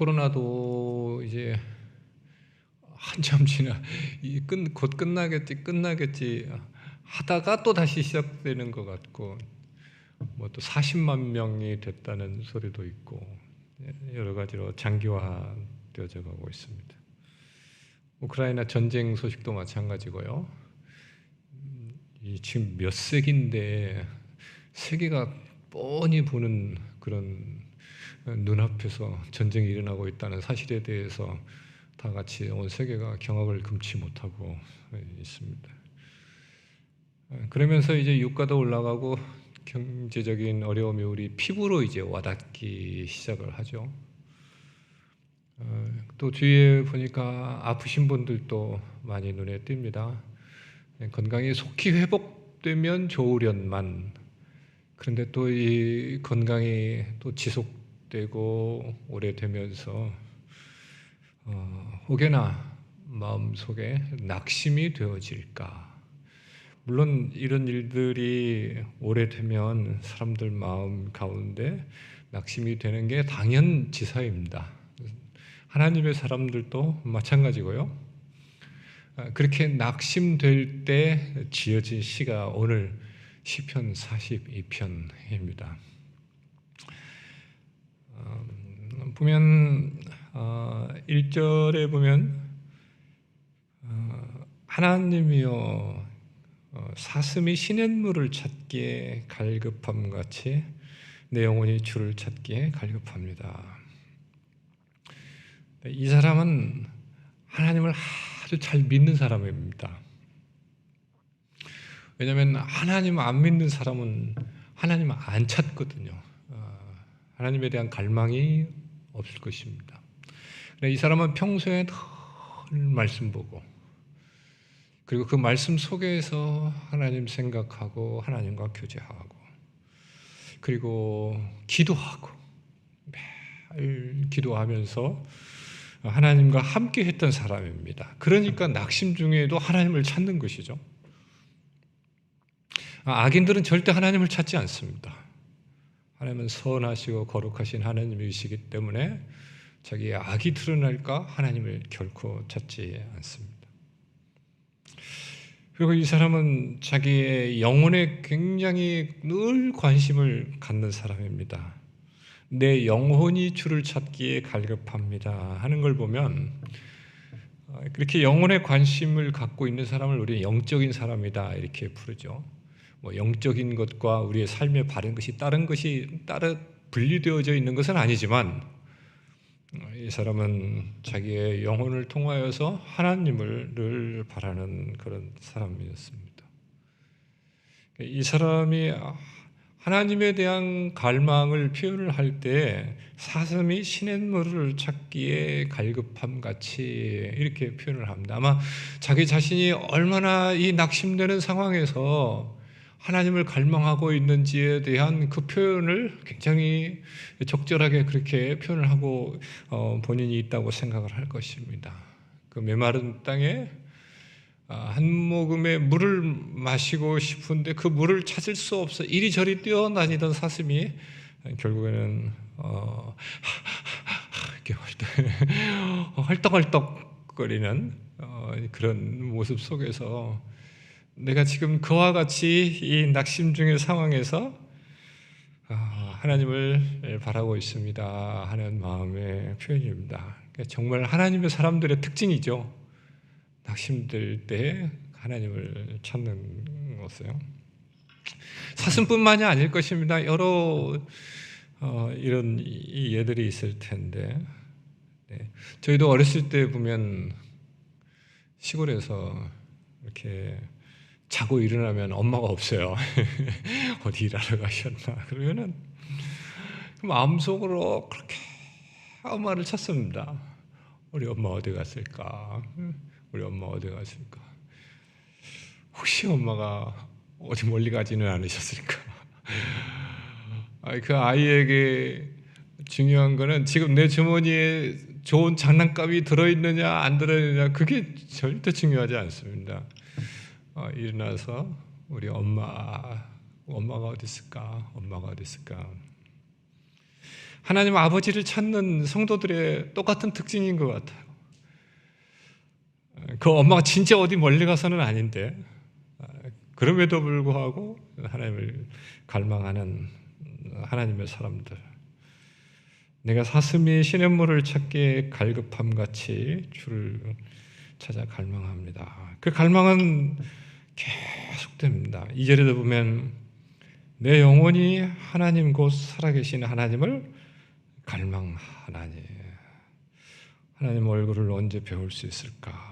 코로나도 이제 한참 지나 이 끝, 곧 끝나겠지 끝나겠지 하다가 또 다시 시작되는 것 같고 뭐 또 40만 명이 됐다는 소리도 있고 여러 가지로 장기화되어져 가고 있습니다. 우크라이나 전쟁 소식도 마찬가지고요. 지금 몇 세기인데 세계가 뻔히 보는 그런 눈앞에서 전쟁이 일어나고 있다는 사실에 대해서 다 같이 온 세계가 경악을 금치 못하고 있습니다. 그러면서 이제 유가도 올라가고 경제적인 어려움이 우리 피부로 이제 와닿기 시작을 하죠. 또 뒤에 보니까 아프신 분들도 많이 눈에 띕니다. 건강이 속히 회복되면 좋으련만 그런데 또 이 건강이 또 지속 되고 오래되면서 어, 혹여나 마음 속에 낙심이 되어질까? 물론 이런 일들이 오래되면 사람들 마음 가운데 낙심이 되는 게 당연지사입니다. 하나님의 사람들도 마찬가지고요. 아, 그렇게 낙심될 때 지어진 시가 오늘 시편 42편입니다. 음, 보면 1절에 어, 보면 어, 하나님이여 어, 사슴이 시냇물을 찾기에 갈급함 같이 내 영혼이 주를 찾기에 갈급합니다. 이 사람은 하나님을 아주 잘 믿는 사람입니다. 왜냐하면 하나님 안 믿는 사람은 하나님 안 찾거든요. 어, 하나님에 대한 갈망이 없을 것입니다. 이 사람은 평소에 늘 말씀 보고 그리고 그 말씀 속에서 하나님 생각하고 하나님과 교제하고 그리고 기도하고 매일 기도하면서 하나님과 함께 했던 사람입니다. 그러니까 낙심 중에도 하나님을 찾는 것이죠. 아, 악인들은 절대 하나님을 찾지 않습니다. 하나님은 선하시고 거룩하신 하나님이시기 때문에 자기의 악이 드러날까 하나님을 결코 찾지 않습니다. 그리고 이 사람은 자기의 영혼에 굉장히 늘 관심을 갖는 사람입니다. 내 영혼이 주를 찾기에 갈급합니다 하는 걸 보면 어, 그렇게 영혼에 관심을 갖고 있는 사람을 우리는 영적인 사람이다 이렇게 부르죠. 뭐 영적인 것과 우리의 삶에 바른 것이 다른 것이 따로 분리되어져 있는 것은 아니지만 이 사람은 자기의 영혼을 통하여서 하나님을 늘 바라는 그런 사람이었습니다. 이 사람이 하나님에 대한 갈망을 표현을 할 때 사슴이 시냇물을 찾기에 갈급함 같이 이렇게 표현을 합니다. 아마 자기 자신이 얼마나 이 낙심되는 상황에서 하나님을 갈망하고 있는지에 대한 그 표현을 굉장히 적절하게 그렇게 표현을 하고 어, 본인이 있다고 생각을 할 것입니다. 그 메마른 땅에 아, 한 모금의 물을 마시고 싶은데 그 물을 찾을 수 없어 이리저리 뛰어다니던 사슴이 결국에는 어, 이렇게 헐떡헐떡거리는 어, 그런 모습 속에서 내가 지금 그와 같이 이 낙심 중의 상황에서 아, 하나님을 바라고 있습니다 하는 마음의 표현입니다. 그러니까 정말 하나님의 사람들의 특징이죠. 낙심될 때 하나님을 찾는 것이요. 사슴뿐만이 아닐 것입니다. 여러 어, 이런 예들이 있을 텐데 네. 저희도 어렸을 때 보면 시골에서 이렇게 자고 일어나면 엄마가 없어요. 어디 일하러 가셨나? 그러면은 마음속으로 그렇게 엄마를 찾습니다. 우리 엄마 어디 갔을까? 우리 엄마 어디 갔을까? 혹시 엄마가 어디 멀리 가지는 않으셨을까? 그 아이에게 중요한 거는 지금 내 주머니에 좋은 장난감이 들어있느냐 안 들어있느냐 그게 절대 중요하지 않습니다. 어, 일어나서 우리 엄마, 엄마가 어디 있을까? 엄마가 어디 있을까? 하나님 아버지를 찾는 성도들의 똑같은 특징인 것 같아요. 그 엄마가 진짜 어디 멀리 가서는 아닌데 그럼에도 불구하고 하나님을 갈망하는 하나님의 사람들. 내가 사슴이 시냇물을 찾기에 갈급함 같이 주를 찾아 갈망합니다. 그 갈망은 계속됩니다. 이 절에도 보면 내 영혼이 하나님 곧 살아계신 하나님을 갈망하나니 하나님 얼굴을 언제 배울 수 있을까?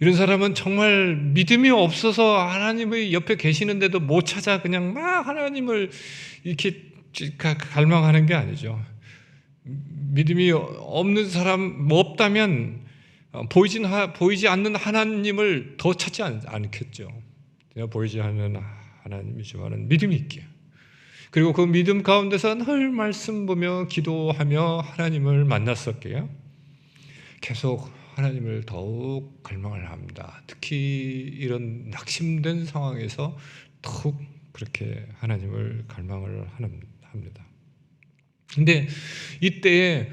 이런 사람은 정말 믿음이 없어서 하나님의 옆에 계시는데도 못 찾아 그냥 막 하나님을 이렇게 갈망하는 게 아니죠. 믿음이 없는 사람 뭐 없다면 보이진 보이지 않는 하나님을 더 찾지 않. 내가 보이지 않는 하나님이지만은 믿음이 있게. 그리고 그 믿음 가운데서 늘 말씀 보며 기도하며 하나님을 만났었게요. 계속 하나님을 더욱 갈망을 합니다. 특히 이런 낙심된 상황에서 더욱 그렇게 하나님을 갈망을 합니다. 근데 이때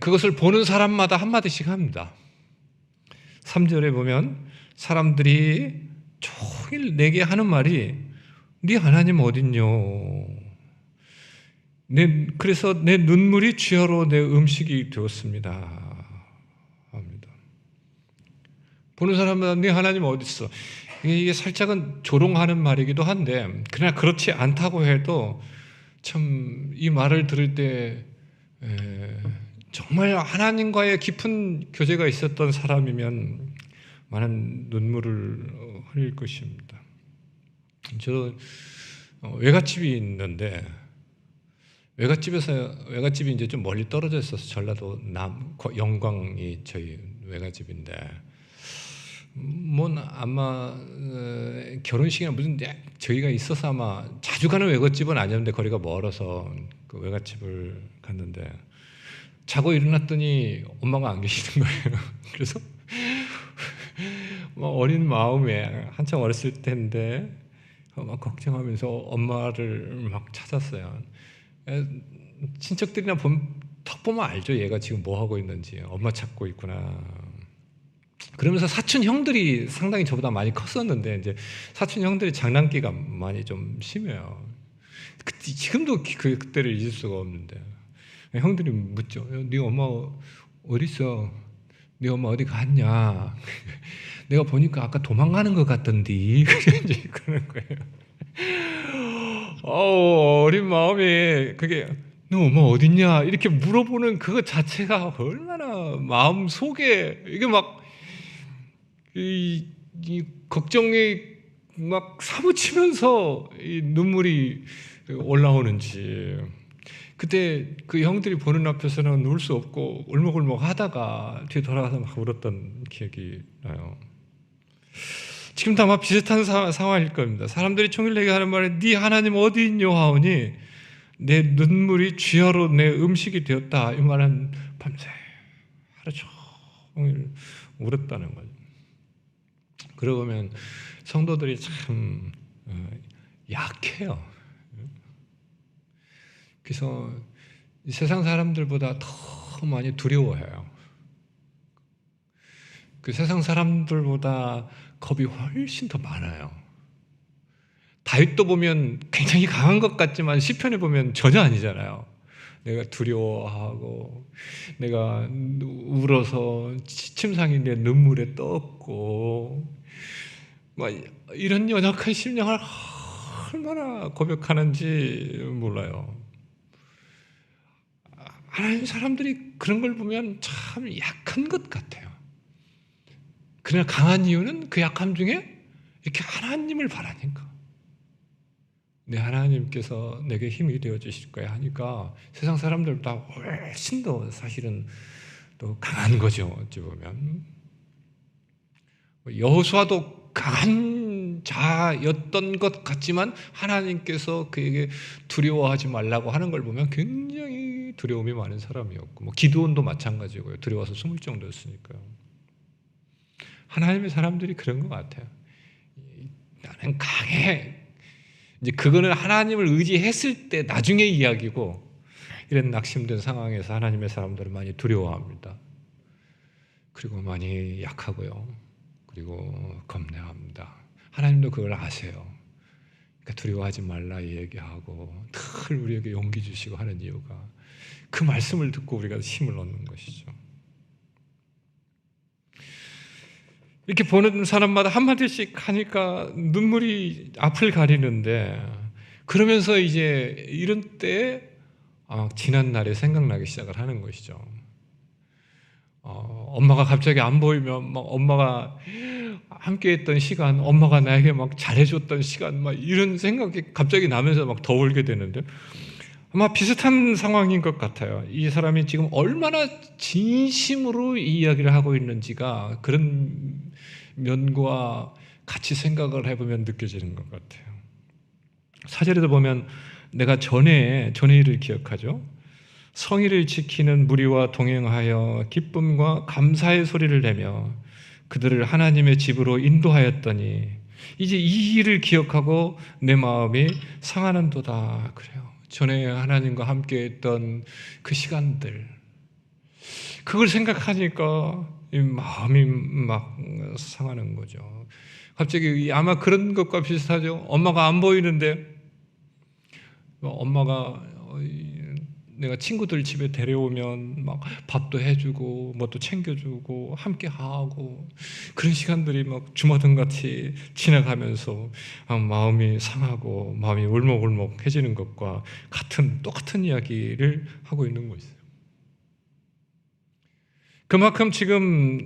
그것을 보는 사람마다 한마디씩 합니다. 3절에 보면 사람들이 종일 내게 하는 말이 네 하나님 어딨뇨? 내, 그래서 내 눈물이 쥐어로 내 음식이 되었습니다. 합니다. 보는 사람마다 네 하나님 어딨어? 이게 살짝은 조롱하는 말이기도 한데 그러나 그렇지 않다고 해도 참 이 말을 들을 때 에, 정말 하나님과의 깊은 교제가 있었던 사람이면 많은 눈물을 흘릴 것입니다. 저 어, 외갓집이 있는데 외갓집에서 외갓집이 이제 좀 멀리 떨어져 있어서 전라도 남 영광이 저희 외갓집인데 뭐 아마 어, 결혼식이나 무슨 저희가 있어서 아마 자주 가는 외갓집은 아니었는데 거리가 멀어서 그 외갓집을 갔는데 자고 일어났더니 엄마가 안 계시는 거예요. 그래서 뭐 어린 마음에 한참 어렸을 때인데 막 걱정하면서 엄마를 막 찾았어요. 친척들이나 턱 보면 알죠. 얘가 지금 뭐 하고 있는지 엄마 찾고 있구나. 그러면서 사촌 형들이 상당히 저보다 많이 컸었는데 이제 사촌 형들이 장난기가 많이 좀 심해요. 그, 지금도 그 그때를 잊을 수가 없는데 형들이 묻죠. 네 엄마 어디 있어? 네 엄마 어디 갔냐? 내가 보니까 아까 도망가는 것 같던데 그러는 거예요. 어 어린 마음에 그게 너 엄마 어딨냐 이렇게 물어보는 그것 자체가 얼마나 마음 속에 이게 막 이, 이 걱정이 막 사무치면서 이 눈물이 올라오는지 그때 그 형들이 보는 앞에서는 울 수 없고 울먹울먹 하다가 뒤에 돌아가서 막 울었던 기억이 나요. 지금도 아마 비슷한 사, 상황일 겁니다. 사람들이 총일 내게 하는 말에 네 하나님 어디 있뇨 하오니 내 눈물이 쥐어로 내 음식이 되었다. 이 말은 밤새 하루 종일 울었다는 거죠. 그러고 보면 성도들이 참 어, 약해요. 그래서 세상 사람들보다 더 많이 두려워해요. 그 세상 사람들보다 겁이 훨씬 더 많아요. 다윗도 보면 굉장히 강한 것 같지만 시편에 보면 전혀 아니잖아요. 내가 두려워하고 내가 울어서 침상이 내 눈물에 떴고 막 이런 연약한 심령을 얼마나 고백하는지 몰라요. 하나님 사람들이 그런 걸 보면 참 약한 것 같아요. 그러나 강한 이유는 그 약함 중에 이렇게 하나님을 바라니까. 내 하나님께서 내게 힘이 되어 주실 거야 하니까 세상 사람들보다 훨씬 더 사실은 또 강한 거죠. 어찌 보면 여호수아도 강한 자였던 것 같지만 하나님께서 그에게 두려워하지 말라고 하는 걸 보면 굉장히 두려움이 많은 사람이었고 뭐 기도원도 마찬가지고요. 두려워서 숨을 정도였으니까요. 하나님의 사람들이 그런 것 같아요. 나는 강해. 이제 그거는 하나님을 의지했을 때 나중에 이야기고 이런 낙심된 상황에서 하나님의 사람들은 많이 두려워합니다. 그리고 많이 약하고요. 그리고 겁내합니다. 하나님도 그걸 아세요. 그러니까 두려워하지 말라 얘기하고 늘 우리에게 용기 주시고 하는 이유가 그 말씀을 듣고 우리가 힘을 얻는 것이죠. 이렇게 보는 사람마다 한마디씩 하니까 눈물이 앞을 가리는데 그러면서 이제 이런 때 아, 지난 날이 생각나기 시작을 하는 것이죠. 어, 엄마가 갑자기 안 보이면 막 엄마가 함께했던 시간, 엄마가 나에게 막 잘해줬던 시간, 막 이런 생각이 갑자기 나면서 막 더 울게 되는데 아마 비슷한 상황인 것 같아요. 이 사람이 지금 얼마나 진심으로 이 이야기를 하고 있는지가 그런 면과 같이 생각을 해보면 느껴지는 것 같아요. 사절에도 보면 내가 전에 전의 일을 기억하죠. 성의를 지키는 무리와 동행하여 기쁨과 감사의 소리를 내며 그들을 하나님의 집으로 인도하였더니 이제 이 일을 기억하고 내 마음이 상하는도다 그래요. 전에 하나님과 함께 했던 그 시간들 그걸 생각하니까 이 마음이 막 상하는 거죠. 갑자기 아마 그런 것과 비슷하죠. 엄마가 안 보이는데 엄마가 내가 친구들 집에 데려오면 막 밥도 해주고 뭐또 챙겨주고 함께 하고 그런 시간들이 막 주마등 같이 지나가면서 마음이 상하고 마음이 울먹울먹해지는 것과 같은 똑같은 이야기를 하고 있는 것이죠. 그만큼 지금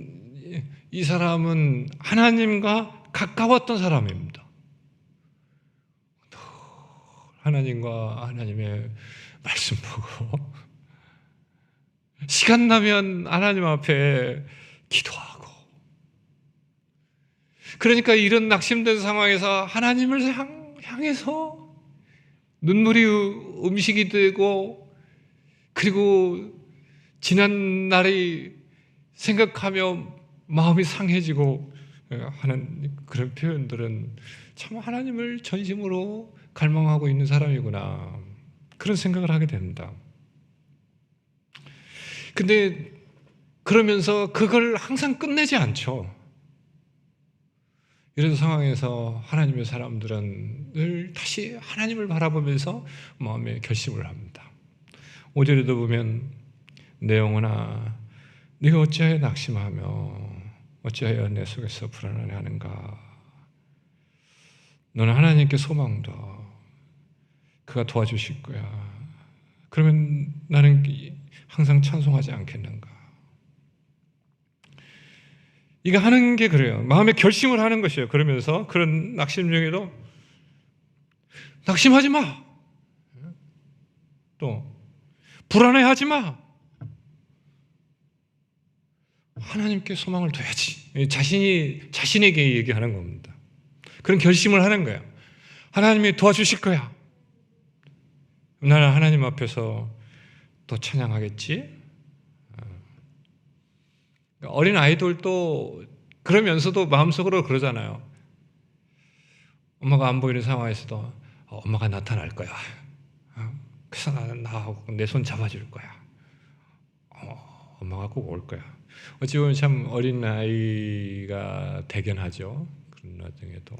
이 사람은 하나님과 가까웠던 사람입니다. 하나님과 하나님의 말씀 보고 시간 나면 하나님 앞에 기도하고 그러니까 이런 낙심된 상황에서 하나님을 향, 향해서 눈물이 음식이 되고 그리고 지난 날이 생각하며 마음이 상해지고 하는 그런 표현들은 참 하나님을 전심으로 갈망하고 있는 사람이구나. 그런 생각을 하게 됩니다. 근데 그러면서 그걸 항상 끝내지 않죠. 이런 상황에서 하나님의 사람들은 늘 다시 하나님을 바라보면서 마음에 결심을 합니다. 5절에도 보면 내 영혼아 네가 어찌하여 낙심하며 어찌하여 내 속에서 불안해하는가 너는 하나님께 소망도 그가 도와주실 거야. 그러면 나는 항상 찬송하지 않겠는가? 이거 하는 게 그래요. 마음의 결심을 하는 것이에요. 그러면서 그런 낙심 중에도 낙심하지 마. 또 불안해하지 마. 하나님께 소망을 둬야지. 자신이 자신에게 얘기하는 겁니다. 그런 결심을 하는 거예요. 하나님이 도와주실 거야. 나는 하나님 앞에서 또 찬양하겠지? 어. 어린 아이들도 그러면서도 마음속으로 그러잖아요. 엄마가 안 보이는 상황에서도 어, 엄마가 나타날 거야. 어, 그래서 나는 나하고 내 손 잡아줄 거야. 어, 엄마가 꼭 올 거야. 어찌 보면 참 어린 아이가 대견하죠. 그런 와중에도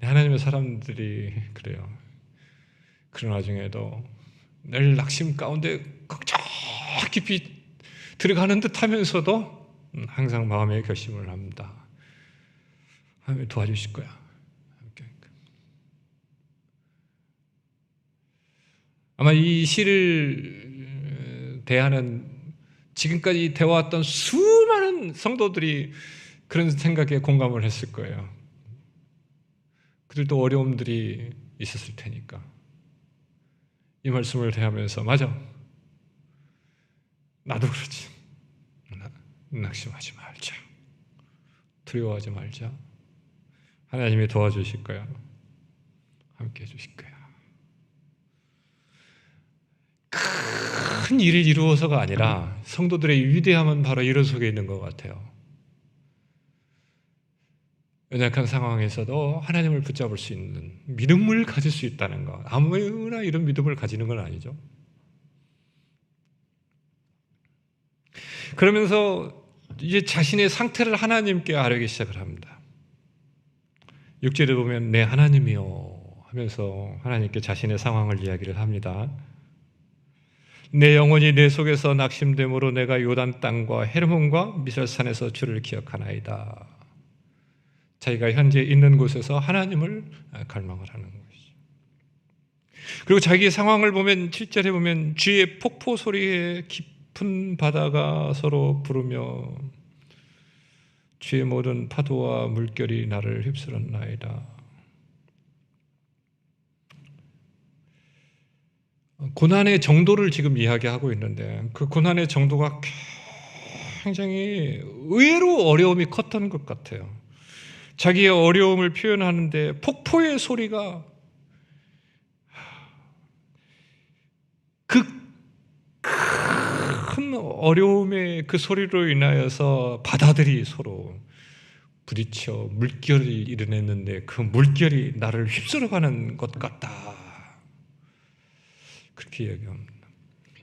하나님의 사람들이 그래요. 그런 와중에도 늘 낙심 가운데 걱정 깊이 들어가는 듯 하면서도 항상 마음의 결심을 합니다. 하나님 도와주실 거야. 아마 이 시를 대하는 지금까지 대화했던 수많은 성도들이 그런 생각에 공감을 했을 거예요. 그들도 어려움들이 있었을 테니까. 이 말씀을 대하면서 맞아. 나도 그렇지. 낙심하지 말자. 두려워하지 말자. 하나님이 도와주실 거야. 함께 해주실 거야. 큰 일을 이루어서가 아니라 성도들의 위대함은 바로 이런 속에 있는 것 같아요. 연약한 상황에서도 하나님을 붙잡을 수 있는 믿음을 가질 수 있다는 것. 아무나 이런 믿음을 가지는 건 아니죠. 그러면서 이제 자신의 상태를 하나님께 아뢰기 시작을 합니다. 6절에 보면 내 하나님이요 하면서 하나님께 자신의 상황을 이야기를 합니다. 내 영혼이 내 속에서 낙심됨으로 내가 요단 땅과 헤르몬과 미설산에서 주를 기억하나이다. 자기가 현재 있는 곳에서 하나님을 갈망을 하는 것이죠. 그리고 자기의 상황을 보면 7절에 보면 주의 폭포 소리에 깊은 바다가 서로 부르며 주의 모든 파도와 물결이 나를 휩쓸었나이다. 고난의 정도를 지금 이야기하고 있는데 그 고난의 정도가 굉장히 의외로 어려움이 컸던 것 같아요. 자기의 어려움을 표현하는데 폭포의 소리가 그 큰 어려움의 그 소리로 인하여서 바다들이 서로 부딪혀 물결을 일어냈는데 그 물결이 나를 휩쓸어가는 것 같다. 그렇게 이야기합니다.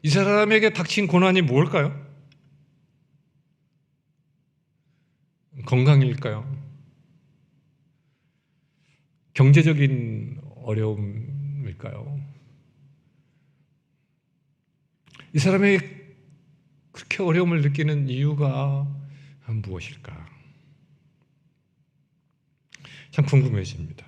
이 사람에게 닥친 고난이 뭘까요? 건강일까요? 경제적인 어려움일까요? 이 사람이 그렇게 어려움을 느끼는 이유가 무엇일까? 참 궁금해집니다.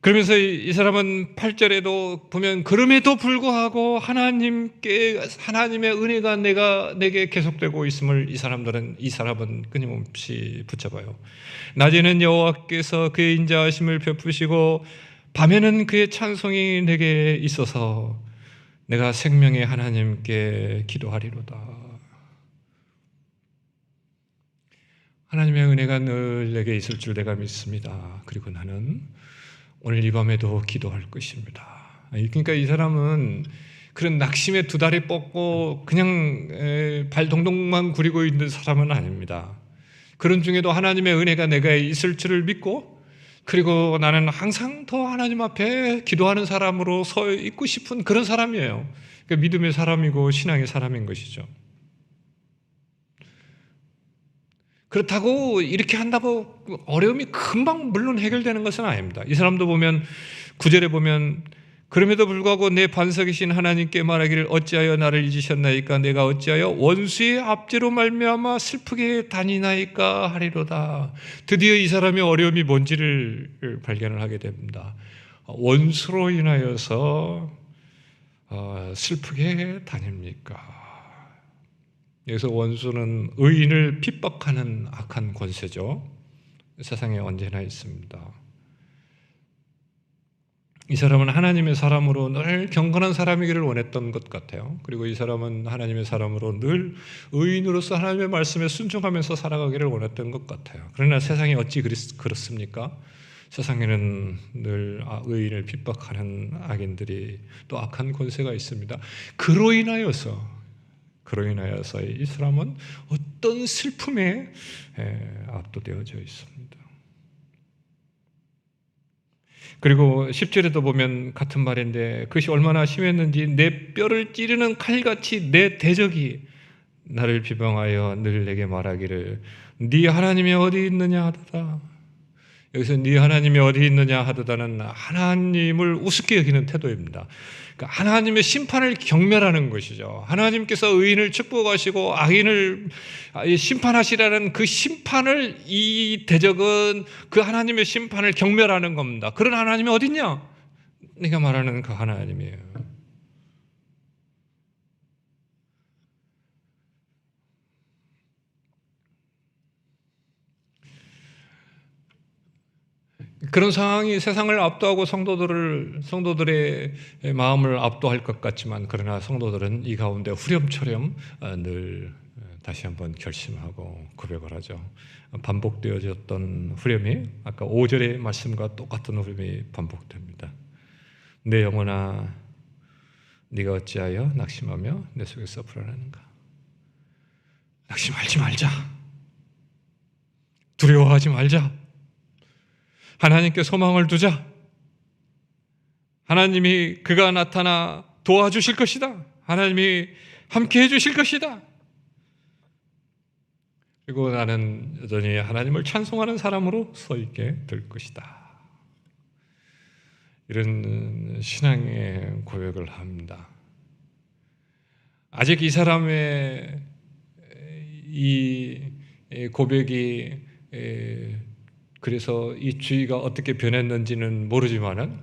그러면서 이 사람은 8절에도 보면 그럼에도 불구하고 하나님께 하나님의 은혜가 내가 내게 계속되고 있음을 이 사람들은 이 사람은 끊임없이 붙잡아요. 낮에는 여호와께서 그의 인자하심을 베푸시고 밤에는 그의 찬송이 내게 있어서 내가 생명의 하나님께 기도하리로다. 하나님의 은혜가 늘 내게 있을 줄 내가 믿습니다. 그리고 나는 오늘 이 밤에도 기도할 것입니다. 그러니까 이 사람은 그런 낙심에 두 다리 뻗고 그냥 발 동동만 구리고 있는 사람은 아닙니다. 그런 중에도 하나님의 은혜가 내가 있을 줄을 믿고 그리고 나는 항상 더 하나님 앞에 기도하는 사람으로 서 있고 싶은 그런 사람이에요. 그러니까 믿음의 사람이고 신앙의 사람인 것이죠. 그렇다고 이렇게 한다고 어려움이 금방 물론 해결되는 것은 아닙니다. 이 사람도 보면 구절에 보면 그럼에도 불구하고 내 반석이신 하나님께 말하기를 어찌하여 나를 잊으셨나이까 내가 어찌하여 원수의 압제로 말미암아 슬프게 다니나이까 하리로다. 드디어 이 사람의 어려움이 뭔지를 발견을 하게 됩니다. 원수로 인하여서 어, 슬프게 다닙니까? 여기서 원수는 의인을 핍박하는 악한 권세죠. 세상에 언제나 있습니다. 이 사람은 하나님의 사람으로 늘 경건한 사람이기를 원했던 것 같아요. 그리고 이 사람은 하나님의 사람으로 늘 의인으로서 하나님의 말씀에 순종하면서 살아가기를 원했던 것 같아요. 그러나 세상이 어찌 그렇습니까? 세상에는 늘 아, 의인을 핍박하는 악인들이 또 악한 권세가 있습니다. 그로 인하여서 그로 인하여서 이 사람은 어떤 슬픔에 압도되어져 있습니다. 그리고 10절에도 보면 같은 말인데 그것이 얼마나 심했는지 내 뼈를 찌르는 칼같이 내 대적이 나를 비방하여 늘 내게 말하기를 네 하나님이 어디 있느냐 하다 여기서 네 하나님이 어디 있느냐 하다는 하나님을 우습게 여기는 태도입니다. 그러니까 하나님의 심판을 경멸하는 것이죠. 하나님께서 의인을 축복하시고 악인을 심판하시라는 그 심판을 이 대적은 그 하나님의 심판을 경멸하는 겁니다. 그런 하나님이 어딨냐? 네가 말하는 그 하나님이에요. 그런 상황이 세상을 압도하고 성도들을 성도들의 마음을 압도할 것 같지만 그러나 성도들은 이 가운데 후렴처럼 어, 늘 어, 다시 한번 결심하고 고백을 하죠. 반복되어졌던 후렴이 아까 5절의 말씀과 똑같은 후렴이 반복됩니다. 내 영혼아 네가 어찌하여 낙심하며 내 속에서 불안하는가? 낙심하지 말자. 두려워하지 말자. 하나님께 소망을 두자. 하나님이 그가 나타나 도와주실 것이다. 하나님이 함께 해주실 것이다. 그리고 나는 여전히 하나님을 찬송하는 사람으로 서 있게 될 것이다. 이런 신앙의 고백을 합니다. 아직 이 사람의 이 고백이 그래서 이 주의가 어떻게 변했는지는 모르지만은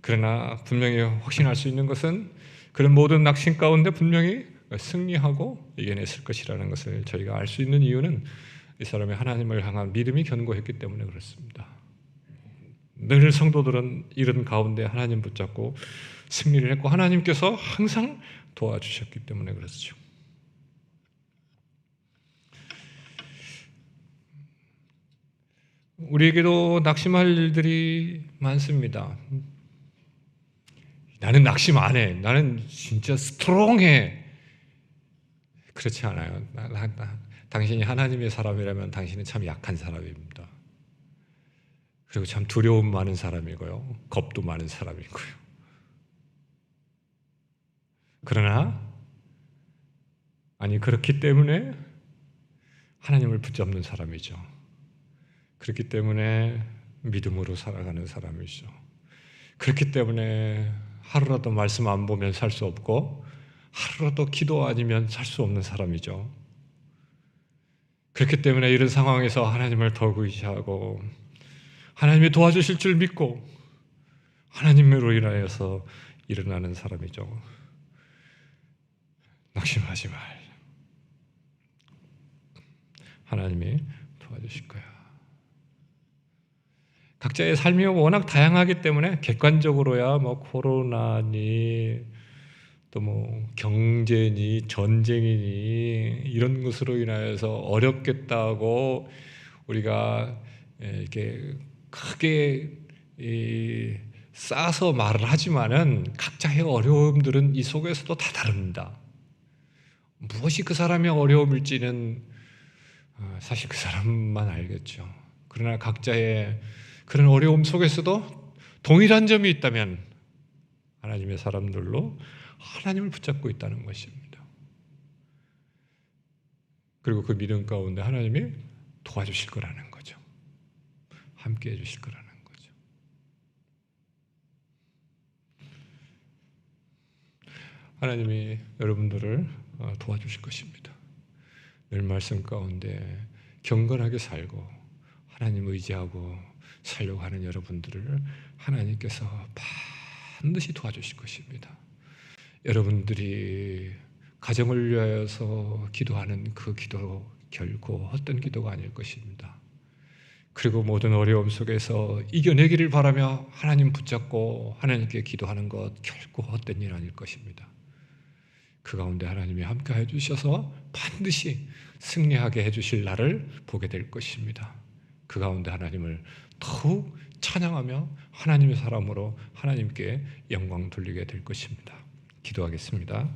그러나 분명히 확신할 수 있는 것은 그런 모든 낙심 가운데 분명히 승리하고 이겨냈을 것이라는 것을 저희가 알 수 있는 이유는 이 사람의 하나님을 향한 믿음이 견고했기 때문에 그렇습니다. 늘 성도들은 이런 가운데 하나님 붙잡고 승리를 했고 하나님께서 항상 도와주셨기 때문에 그렇죠. 우리에게도 낙심할 일들이 많습니다. 나는 낙심 안 해. 나는 진짜 스트롱해. 그렇지 않아요. 나, 나, 나, 당신이 하나님의 사람이라면 당신은 참 약한 사람입니다. 그리고 참 두려움 많은 사람이고요. 겁도 많은 사람이고요. 그러나 아니 그렇기 때문에 하나님을 붙잡는 사람이죠. 그렇기 때문에 믿음으로 살아가는 사람이죠. 그렇기 때문에 하루라도 말씀 안 보면 살 수 없고 하루라도 기도 아니면 살 수 없는 사람이죠. 그렇기 때문에 이런 상황에서 하나님을 더 의지하고 하나님이 도와주실 줄 믿고 하나님으로 인하여서 일어나는 사람이죠. 낙심하지 말. 하나님이 도와주실 거야. 각자의 삶이 워낙 다양하기 때문에 객관적으로야 뭐 코로나니 또 뭐 경제니 전쟁이니 이런 것으로 인하여서 어렵겠다고 우리가 이렇게 크게 싸서 말을 하지만은 각자의 어려움들은 이 속에서도 다 다릅니다. 무엇이 그 사람의 어려움일지는 어, 사실 그 사람만 알겠죠. 그러나 각자의 그런 어려움 속에서도 동일한 점이 있다면 하나님의 사람들로 하나님을 붙잡고 있다는 것입니다. 그리고 그 믿음 가운데 하나님이 도와주실 거라는 거죠. 함께 해주실 거라는 거죠. 하나님이 여러분들을 어, 도와주실 것입니다. 늘 말씀 가운데 경건하게 살고 하나님 의지하고 살려고 하는 여러분들을 하나님께서 반드시 도와주실 것입니다. 여러분들이 가정을 위하여서 기도하는 그 기도 결코 헛된 기도가 아닐 것입니다. 그리고 모든 어려움 속에서 이겨내기를 바라며 하나님 붙잡고 하나님께 기도하는 것 결코 헛된 일 아닐 것입니다. 그 가운데 하나님이 함께 해주셔서 반드시 승리하게 해주실 날을 보게 될 것입니다. 그 가운데 하나님을 더욱 찬양하며 하나님의 사람으로 하나님께 영광 돌리게 될 것입니다. 기도하겠습니다.